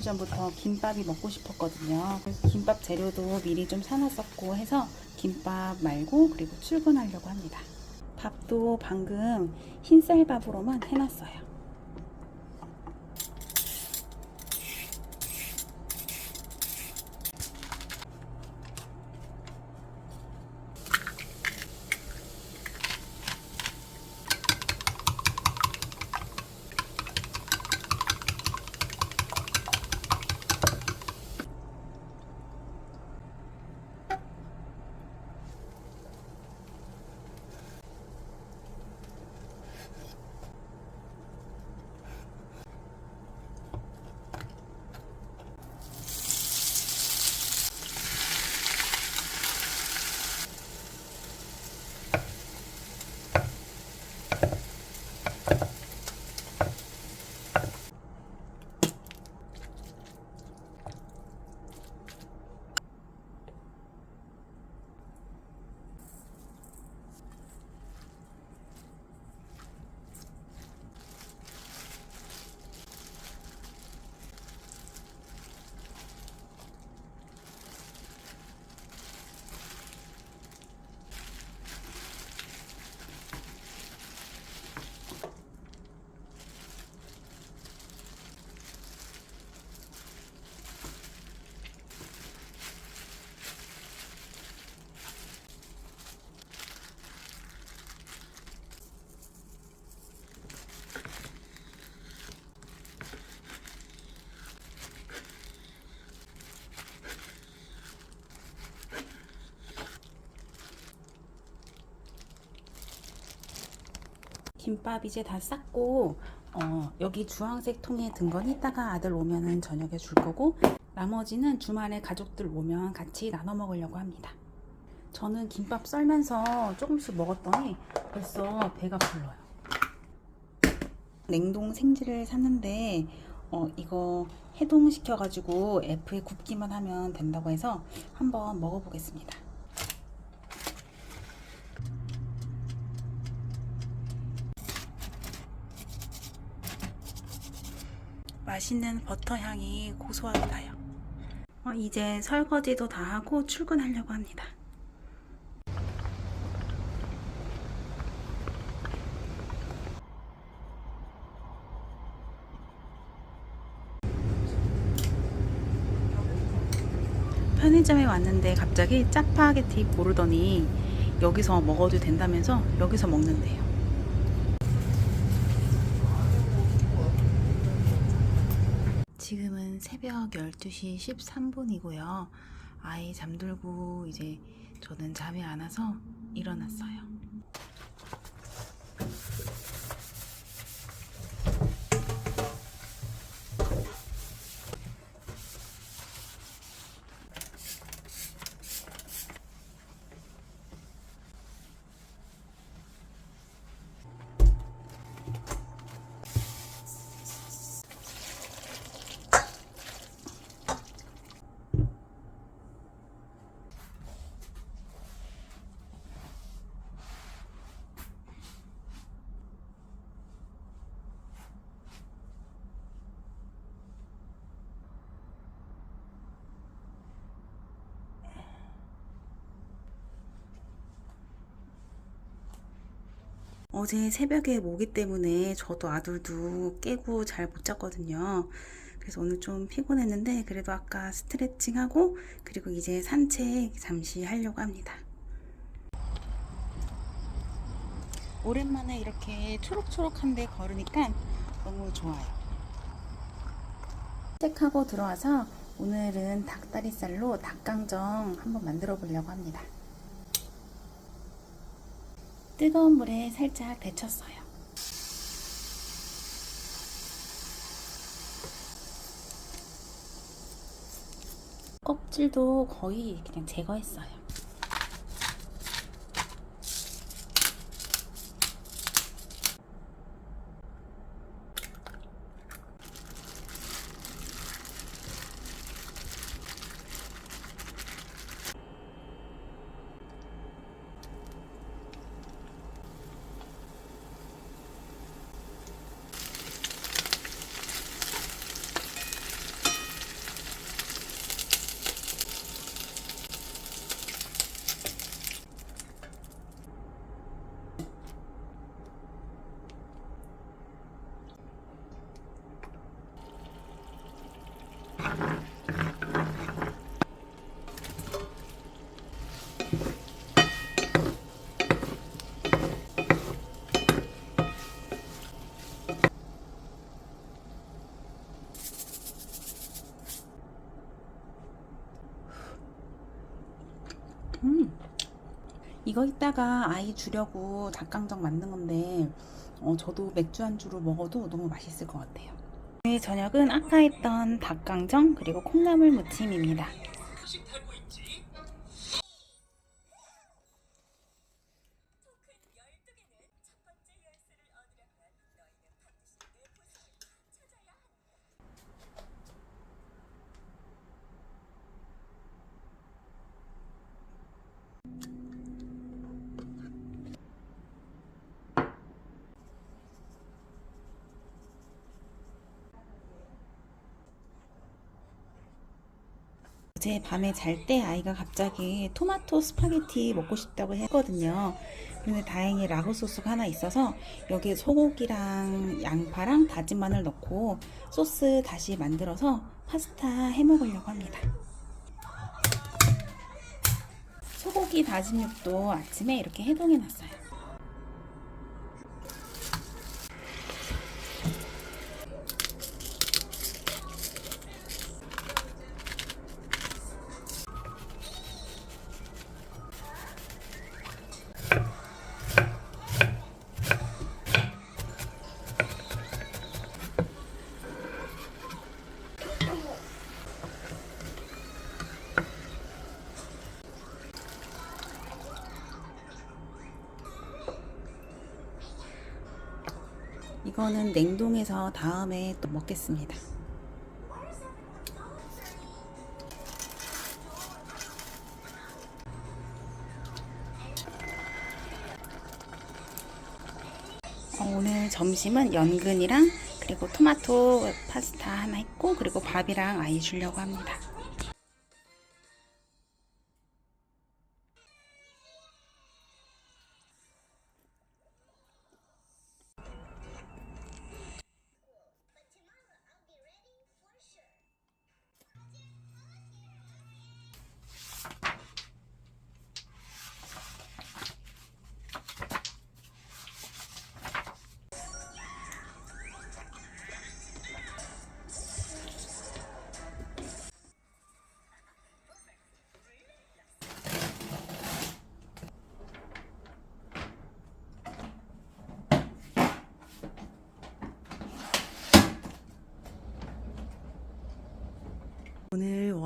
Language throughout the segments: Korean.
며칠 전부터 김밥이 먹고 싶었거든요. 김밥 재료도 미리 좀 사놨었고 해서 김밥 말고 그리고 출근하려고 합니다. 밥도 방금 흰쌀밥으로만 해놨어요. 김밥 이제 다 쌌고 어, 여기 주황색 통에 든 건 이따가 아들 오면은 저녁에 줄 거고 나머지는 주말에 가족들 오면 같이 나눠 먹으려고 합니다. 저는 김밥 썰면서 조금씩 먹었더니 벌써 배가 불러요. 냉동 생지를 샀는데 어, 이거 해동시켜가지고 F에 굽기만 하면 된다고 해서 한번 먹어보겠습니다. 맛있는 버터 향이 고소하게 나요. 어, 이제 설거지도 다 하고 출근하려고 합니다. 편의점에 왔는데 갑자기 짜파게티 고르더니 여기서 먹어도 된다면서 여기서 먹는데요. 새벽 12시 13분이고요. 아이 잠들고 이제 저는 잠이 안 와서 일어났어요. 어제 새벽에 모기 때문에 저도 아들도 깨고 잘 못 잤거든요. 그래서 오늘 좀 피곤했는데 그래도 아까 스트레칭하고 그리고 이제 산책 잠시 하려고 합니다. 오랜만에 이렇게 초록초록한데 걸으니까 너무 좋아요. 산책하고 들어와서 오늘은 닭다리살로 닭강정 한번 만들어 보려고 합니다. 뜨거운 물에 살짝 데쳤어요. 껍질도 거의 그냥 제거했어요. 음. 이거 이따가 아이 주려고 닭강정 만든 건데 어, 저도 맥주 안주로 먹어도 너무 맛있을 것 같아요. 오늘 저녁은 아까 했던 닭강정 그리고 콩나물 무침입니다. 어제 밤에 잘 때 아이가 갑자기 토마토 스파게티 먹고 싶다고 했거든요. 근데 다행히 라구 소스가 하나 있어서 여기에 소고기랑 양파랑 다진 마늘 넣고 소스 다시 만들어서 파스타 해 먹으려고 합니다. 소고기 다진 육도 아침에 이렇게 해동해 놨어요. 이거는 냉동해서 다음에 또 먹겠습니다. 어, 오늘 점심은 연근이랑 그리고 토마토 파스타 하나 있고 그리고 밥이랑 아이 주려고 합니다.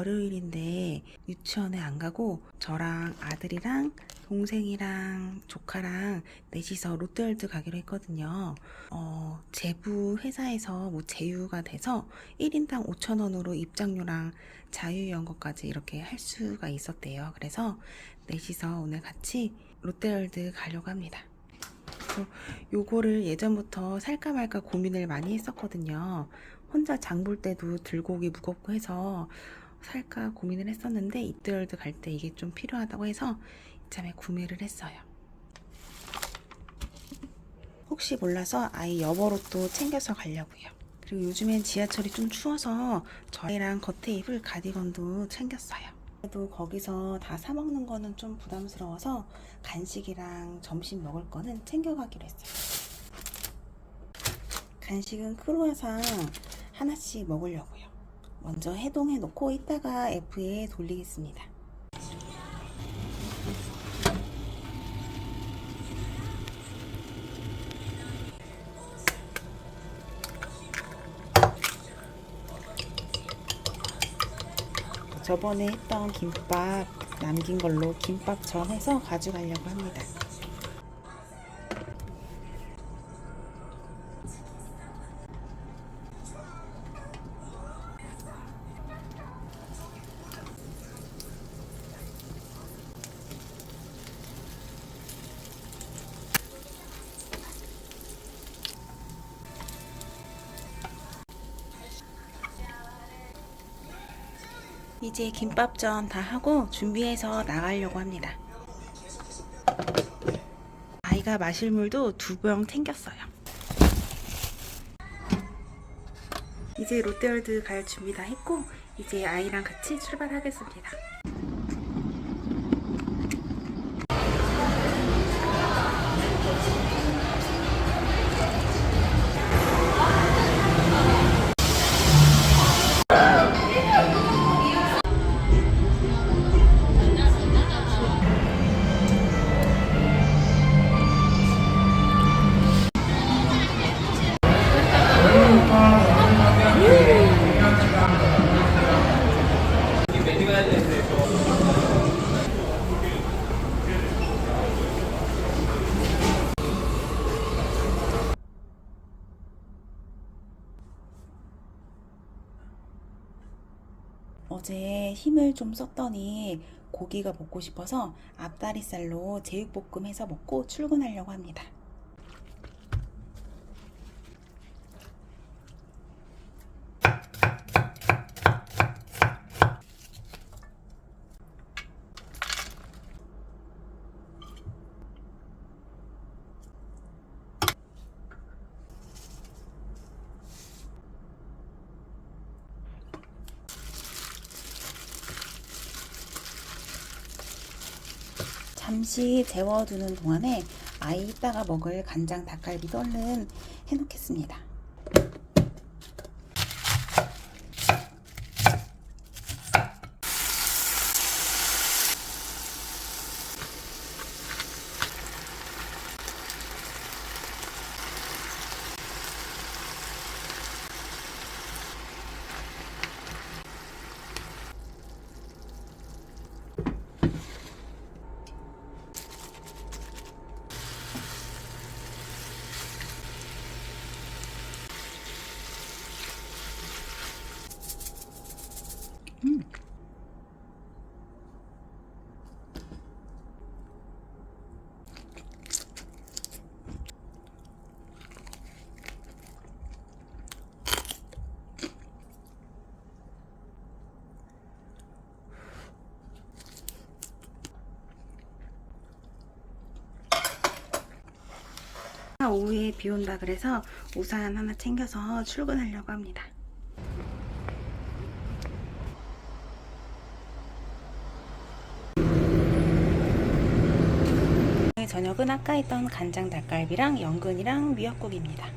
월요일인데 유치원에 안 가고 저랑 아들이랑 동생이랑 조카랑 넷이서 롯데월드 가기로 했거든요. 어, 제부 회사에서 뭐 제휴가 돼서 1인당 5,000원으로 입장료랑 자유여행거까지 이렇게 할 수가 있었대요. 그래서 넷이서 오늘 같이 롯데월드 가려고 합니다. 요거를 예전부터 살까 말까 고민을 많이 했었거든요. 혼자 장 볼 때도 들고 오기 무겁고 해서 살까 고민을 했었는데 이때월드 갈 때 이게 좀 필요하다고 해서 이참에 구매를 했어요. 혹시 몰라서 아이 여벌옷도 챙겨서 가려고요. 그리고 요즘엔 지하철이 좀 추워서 저희랑 겉에 입을 가디건도 챙겼어요. 그래도 거기서 다 사 먹는 거는 좀 부담스러워서 간식이랑 점심 먹을 거는 챙겨가기로 했어요. 간식은 크루아상 하나씩 먹으려고요. 먼저 해동해 놓고 이따가 F에 돌리겠습니다. 저번에 했던 김밥 남긴 걸로 김밥 전해서 가져가려고 합니다. 이제 김밥전 다 하고 준비해서 나가려고 합니다. 아이가 마실 물도 두 병 챙겼어요. 이제 롯데월드 갈 준비 다 했고 이제 아이랑 같이 출발하겠습니다. 힘을 좀 썼더니 고기가 먹고 싶어서 앞다리살로 제육볶음 해서 먹고 출근하려고 합니다. 잠시 재워두는 동안에 아이 이따가 먹을 간장 닭갈비도 얼른 해놓겠습니다. 오후에 비 온다 그래서 우산 하나 챙겨서 출근하려고 합니다. 저녁은 아까 했던 간장 닭갈비랑 연근이랑 미역국입니다.